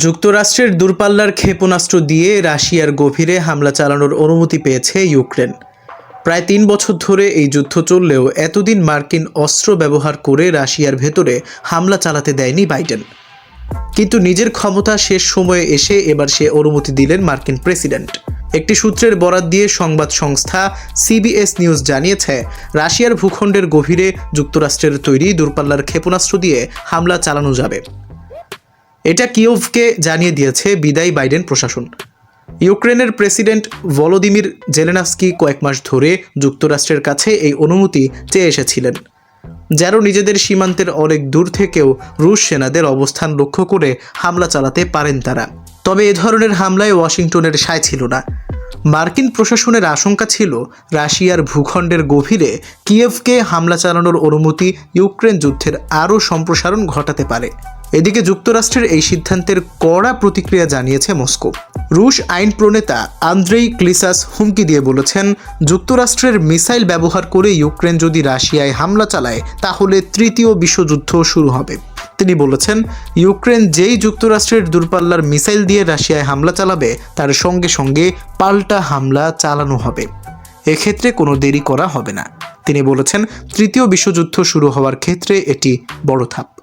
যুক্তরাষ্ট্রের দূরপাল্লার ক্ষেপণাস্ত্র দিয়ে রাশিয়ার গভীরে হামলা চালানোর অনুমতি পেয়েছে ইউক্রেন। প্রায় তিন বছর ধরে এই যুদ্ধ চললেও এতদিন মার্কিন অস্ত্র ব্যবহার করে রাশিয়ার ভেতরে হামলা চালাতে দেয়নি বাইডেন। কিন্তু নিজের ক্ষমতা শেষ সময়ে এসে এবার সে অনুমতি দিলেন মার্কিন প্রেসিডেন্ট। একটি সূত্রের বরাত দিয়ে সংবাদ সংস্থা সিবিএস নিউজ জানিয়েছে, রাশিয়ার ভূখণ্ডের গভীরে যুক্তরাষ্ট্রের তৈরি দূরপাল্লার ক্ষেপণাস্ত্র দিয়ে হামলা চালানো যাবে। এটা কিয়েভকে জানিয়ে দিয়েছে বিদায়ী বাইডেন প্রশাসন। ইউক্রেনের প্রেসিডেন্ট ভলোদিমির জেলেনাস্কি কয়েক মাস ধরে যুক্তরাষ্ট্রের কাছে এই অনুমতি চেয়ে এসেছিলেন। যেন নিজেদের সীমান্তের অনেক দূর থেকেও রুশ সেনাদের অবস্থান লক্ষ্য করে হামলা চালাতে পারেন তারা। তবে এ ধরনের হামলায় ওয়াশিংটনের সায় ছিল না। মার্কিন প্রশাসনের আশঙ্কা ছিল রাশিয়ার ভূখণ্ডের গভীরে কিয়েভকে হামলা চালানোর অনুমতি ইউক্রেন যুদ্ধের আরও সম্প্রসারণ ঘটাতে পারে। এদিকে যুক্তরাষ্ট্রের এই সিদ্ধান্তের কড়া প্রতিক্রিয়া জানিয়েছে মস্কো। রুশ আইন প্রণেতা আন্দ্রেই ক্লিসাস হুমকি দিয়ে বলেছেন, যুক্তরাষ্ট্রের মিসাইল ব্যবহার করে ইউক্রেন যদি রাশিয়ায় হামলা চালায়, তাহলে তৃতীয় বিশ্বযুদ্ধ শুরু হবে। তিনি বলেছেন, ইউক্রেন যেই যুক্তরাষ্ট্রের দূরপাল্লার মিসাইল দিয়ে রাশিয়ায় হামলা চালাবে, তার সঙ্গে সঙ্গে পাল্টা হামলা চালানো হবে। এক্ষেত্রে কোনো দেরি করা হবে না। তিনি বলেছেন, তৃতীয় বিশ্বযুদ্ধ শুরু হওয়ার ক্ষেত্রে এটি বড় ধাপ